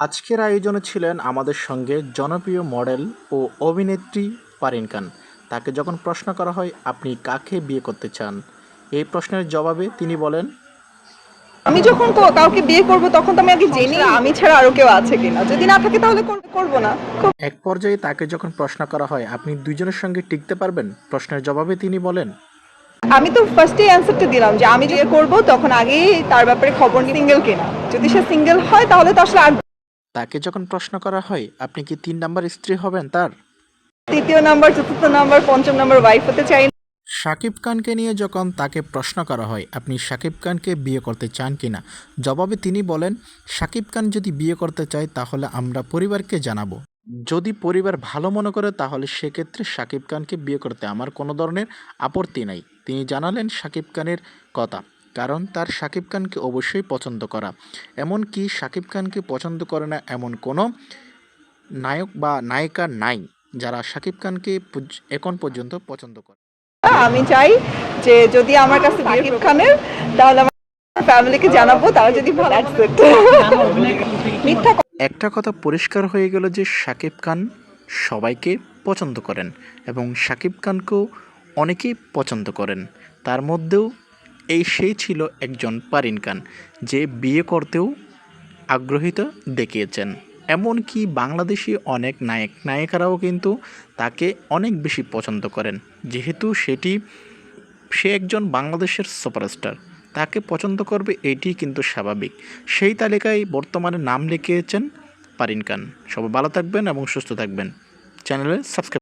আজকের আয়োজনে ছিলেন আমাদের সঙ্গে জনপ্রিয় মডেল ও অভিনেত্রী পারিন খান। তাকে যখন প্রশ্ন করা হয় আপনি কাকে বিয়ে করতে চান? এই প্রশ্নের জবাবে তিনি বলেন আমি যখন কাউকে বিয়ে করব তখন তো আমি আগে জেনি আমি ছাড়া আরও কেউ আছে কিনা? যদি না থাকে তাহলে কর- করব না। এক পর্যায়ে তাকে যখন প্রশ্ন করা হয় আপনি দুজনের সঙ্গে টিকতে পারবেন? প্রশ্নের জবাবে তিনি বলেন আমি তো ফার্স্টেই অ্যান্সারটা দিলাম যে আমি বিয়ে করব তখন আগেই তার ব্যাপারে খবর সিঙ্গেল কিনা। যদি সে সিঙ্গেল হয় তাহলে তো আসলে তাকে যখন প্রশ্ন করা হয় আপনি কি তিন নাম্বার স্ত্রী হবেন তার? তৃতীয় নাম্বার চতুর্থ নাম্বার পঞ্চম নাম্বার ওয়াইফ হতে চাই না। শাকিব খানকে নিয়ে যখন তাকে প্রশ্ন করা হয় আপনি শাকিব খানকে বিয়ে করতে চান কিনা জবাবে তিনি বলেন শাকিব খান যদি বিয়ে করতে চায় তাহলে আমরা পরিবারকে জানাব। যদি পরিবার ভালো মনে করে তাহলে সেক্ষেত্রে শাকিব খানকে বিয়ে করতে আমার কোনো ধরনের আপত্তি নাই। তিনি জানালেন শাকিব খানের কথা। কারণ তার শাকিব খানকে অবশ্যই পছন্দ করা। এমনকি শাকিব খানকে পছন্দ করে না এমন কোনো নায়ক বা নায়িকা নাই যারা শাকিব খানকে এখন পর্যন্ত পছন্দ করে। আমি চাই যে যদি আমার কাছে সাকিব খানের তাহলে আমার ফ্যামিলিকে জানাব তারা যদি ভালো মিথ্যা একটা কথা পরিষ্কার হয়ে গেল যে শাকিব খান সবাইকে পছন্দ করেন এবং শাকিব খানকেও অনেকেই পছন্দ করেন। তার মধ্যেও এই সেই ছিল একজন পারিন খান, যে বিয়ে করতেও আগ্রহিতা দেখিয়েছেন। এমনকি বাংলাদেশি অনেক নায়ক, নায়িকারাও কিন্তু তাকে অনেক বেশি পছন্দ করেন। যেহেতু সেটি, সে একজন বাংলাদেশের সুপারস্টার, তাকে পছন্দ করবে এটি কিন্তু স্বাভাবিক। সেই তালিকায় বর্তমানে নাম লিখিয়েছেন পারিন খান। সবাই ভালো থাকবেন এবং সুস্থ থাকবেন। চ্যানেলে সাবস্ক্রাইব